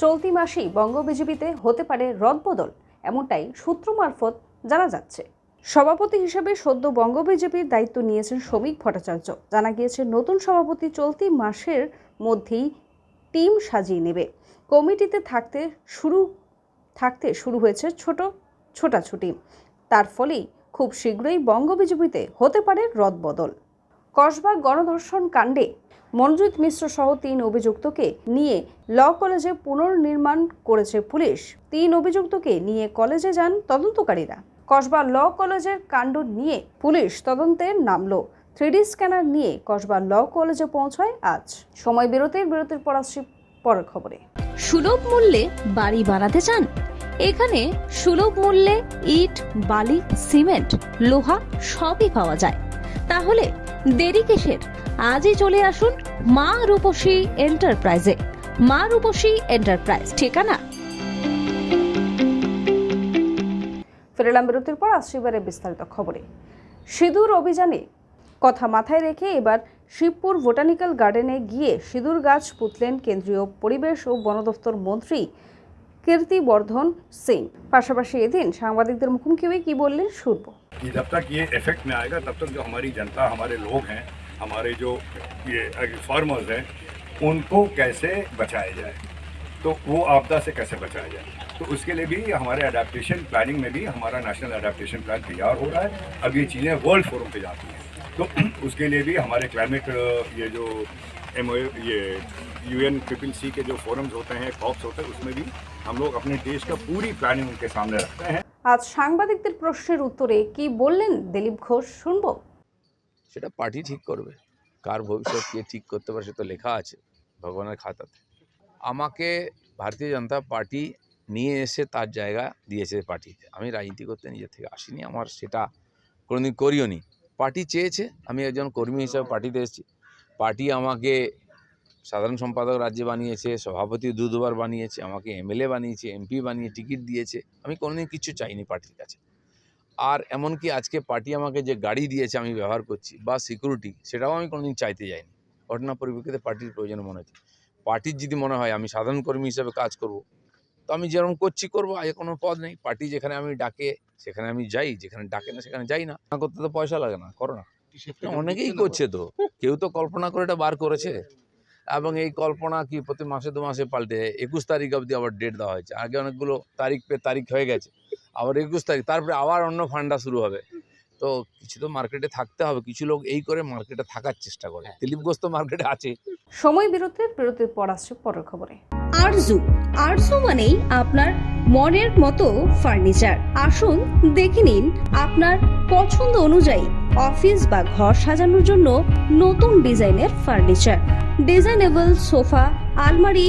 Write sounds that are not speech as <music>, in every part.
চলতি মাসেই বঙ্গ বিজেপিতে হতে পারে রদবদল, এমনটাই সূত্র মারফত জানা যাচ্ছে। সভাপতি হিসেবে সদ্য বঙ্গ বিজেপির দায়িত্ব নিয়েছেন শ্রমিক ভট্টাচার্য। জানা গিয়েছে, নতুন সভাপতি চলতি মাসের মধ্যেই টিম সাজিয়ে নেবে। কমিটিতে থাকতে শুরু থাকতে শুরু হয়েছে ছোট ছোটাছুটি। তার ফলেই খুব শীঘ্রই বঙ্গ বিজেপিতে হতে পারে রদবদল। কসবা গণধর্ষণ কাণ্ডে মনজিৎ মিশ্র সহ তিন অভিযুক্তকে নিয়ে ল কলেজে পুনর্নির্মাণ করেছে পুলিশ। তিন অভিযুক্তকে নিয়ে কলেজে যান তদন্তকারীরা। কসবা ল কলেজের কাণ্ড নিয়ে পুলিশ তদন্তে নামলো। থ্রিডি স্ক্যানার নিয়ে কসবা ল কলেজে পৌঁছায় আজ। সময় বিরতির বিরতির পর আসছি পরের খবরে। সুলভ মূল্যে বাড়ি বানাতে চান? এখানে সুলভ মূল্যে ইট, বালি, সিমেন্ট, লোহা সবই পাওয়া যায়। তাহলে দেরি কিসের? আজই চলে আসুন মা রূপসী এন্টারপ্রাইজে মা রূপসী এন্টারপ্রাইজ ঠিকানা ফেরালাম বিরতির পর আসছি এবারে বিস্তারিত খবরে সিঁদুর অভিযানে কথা মাথায় রেখে এবার শিবপুর বোটানিক্যাল গার্ডেনে গিয়ে সিঁদুর গাছ পুতলেন কেন্দ্রীয় পরিবেশ ও বন দপ্তর মন্ত্রী কীর্তিবর্ধন সিং পাশাপাশি এদিন সাংবাদিকদের মুখোমুখি হয়ে কি বললেন শুনবো कि जब तक ये इफेक्ट में आएगा तब तक जो हमारी जनता हमारे लोग हैं हमारे जो ये फार्मर्स हैं उनको कैसे बचाया जाए तो वो आपदा से कैसे बचाया जाए तो उसके लिए भी हमारे अडेप्टेशन प्लानिंग में भी हमारा नेशनल अडेप्टेशन प्लान तैयार हो रहा है अब ये चीज़ें वर्ल्ड फोरम पे जाती हैं तो <clears throat> उसके लिए भी हमारे क्लाइमेट ये जो एम ये यू एन ट्रिपल सी के जो फोरम्स होते हैं कॉप्स होते हैं उसमें भी हम लोग अपने देश का पूरी प्लानिंग उनके सामने रखते हैं আজ সাংবাদিকদের প্রশ্নের উত্তরে কি বললেন দিলীপ ঘোষ শুনবো সেটা পার্টি ঠিক করবে। কার ভবিষ্যৎ কে ঠিক করতে পারে সে তো লেখা আছে ভগবানের খাতাতে। আমাকে ভারতীয় জনতা পার্টি নিয়ে এসে তার জায়গা দিয়েছে পার্টিতে। আমি রাজনীতি করতে নিজের থেকে আসিনি, আমার সেটা কোনোদিন করিও নি পার্টি চেয়েছে, আমি একজন কর্মী হিসাবে পার্টিতে এসেছি। পার্টি আমাকে সাধারণ সম্পাদক রাজ্যে বানিয়েছে, সভাপতি দু দুবার বানিয়েছে, আমাকে এমএলএ বানিয়েছে, এমপি বানিয়ে টিকিট দিয়েছে। আমি কোনোদিন কিছু চাইনি পার্টির কাছে। আর এমনকি আজকে পার্টি আমাকে যে গাড়ি দিয়েছে আমি ব্যবহার করছি বা সিকিউরিটি সেটাও আমি কোনোদিন চাইতে যাইনি। ঘটনা পরিপ্রেক্ষিতে পার্টির প্রয়োজন মনে হচ্ছে। পার্টির যদি মনে হয় আমি সাধারণ কর্মী হিসেবে কাজ করব তো আমি যেরকম করছি করব আগে কোনো পদ নেই। পার্টি যেখানে আমি ডাকে সেখানে আমি যাই যেখানে ডাকে না সেখানে যাই না। না করতে তো পয়সা লাগে না করো না। অনেকেই করছে তো। কেউ তো কল্পনা করে এটা বার করেছে। এবং এই কল্পনা কি প্রতি মাসে দু মাসে পাল্টে একুশ তারিখ অবধি আবার ডেট দেওয়া হয়েছে। আগে অনেকগুলো তারিখ পে তারিখ হয়ে গেছে। আবার একুশ তারিখ তারপরে আবার অন্য ফান্ডা শুরু হবে। তো কিছু তো মার্কেটে থাকতে হবে কিছু লোক এই করে মার্কেটে থাকার চেষ্টা করে। দিলীপ ঘোষ তো মার্কেটে আছে। সময় বিরতির বিরতির পর আসছে পরের খবরে। আরজু আরজু মানেই আপনার মনের মতো ফার্নিচার আসুন দেখে নিন আপনার পছন্দ অনুযায়ী অফিস বা ঘর সাজানোর জন্য নতুন ডিজাইনের ফার্নিচার ডিজাইনেবল সোফা আলমারি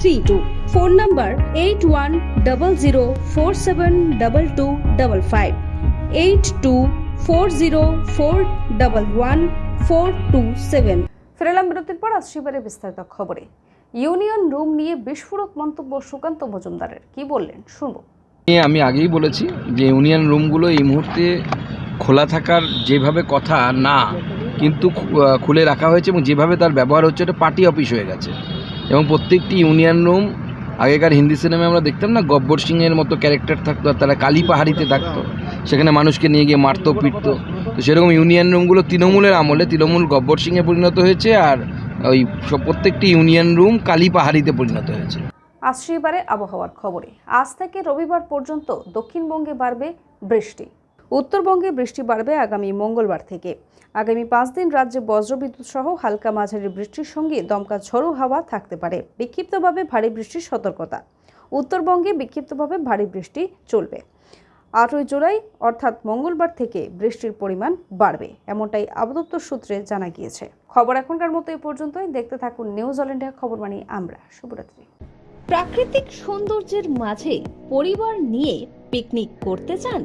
three two phone number eight one double zero four seven double two double five eight two four zero four double one four two seven ফেরালাম বিরতির পর আসছি এবারে বিস্তারিত খবরে। ইউনিয়ন রুম নিয়ে বিস্ফোরক মন্তব্য সুকান্ত মজুমদারের। কি বললেন? শুনব। আমি আগেই বলেছি যে ইউনিয়ন রুমগুলো এই মুহূর্তে খোলা থাকার যেভাবে কথা না কিন্তু খুলে রাখা হয়েছে এবং যেভাবে তার ব্যবহার হচ্ছে এটা পার্টি অফিস হয়ে গেছে। এবং প্রত্যেকটি ইউনিয়ন রুম, আগেকার হিন্দি সিনেমায় আমরা দেখতাম না, গব্বর সিংয়ের মতো ক্যারেক্টার থাকতো আর তারা কালী পাহাড়িতে থাকতো। সেখানে মানুষকে নিয়ে গিয়ে মারতো, পিটতো। তো সেরকম ইউনিয়ন রুমগুলো তৃণমূলের আমলে, তৃণমূল গব্বর সিংয়ে পরিণত হয়েছে আর ওই প্রত্যেকটি ইউনিয়ন রুম কালী পাহাড়িতে পরিণত হয়েছে। আসছি এবারে আবহাওয়ার খবরে। আজ থেকে রবিবার পর্যন্ত দক্ষিণবঙ্গে বাড়বে বৃষ্টি। উত্তরবঙ্গে বৃষ্টি বাড়বে আগামী মঙ্গলবার থেকে। আগামী পাঁচ দিন রাজ্যে বজ্রবিদ্যুৎ সহ হালকা মাঝারি বৃষ্টির সঙ্গে দমকা ঝোড়ো হাওয়া থাকতে পারে। বিক্ষিপ্তভাবে ভারী বৃষ্টির সতর্কতা। উত্তরবঙ্গে বিক্ষিপ্তভাবে ভারী বৃষ্টি চলবে। আটই জুলাই, অর্থাৎ মঙ্গলবার থেকে বৃষ্টির পরিমাণ বাড়বে, এমনটাই আবদপ্তর সূত্রে জানা গিয়েছে। খবর এখনকার মতো এই পর্যন্তই। দেখতে থাকুন নিউজ অল ইন্ডিয়া খবর মানি আমরা, শুভরাত্রি। প্রাকৃতিক সৌন্দর্যের মাঝে পরিবার নিয়ে পিকনিক করতে চান?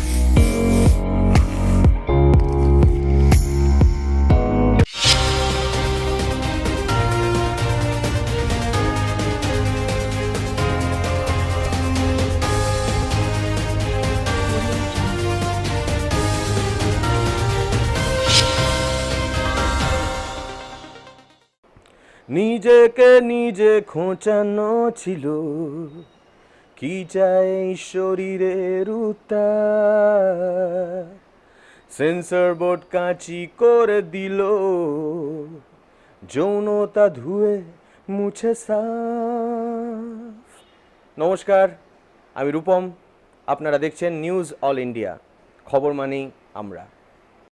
নিজেকে নিজে খোঁচানো ছিল। কি চাই শরীরের উত্তাপ? সেন্সর বোর্ড কাঁচি করে দিল। যৌনতা ধুয়ে মুছে সাফ। নমস্কার, আমি রূপম। আপনারা দেখছেন নিউজ অল ইন্ডিয়া খবর মানেই আমরা।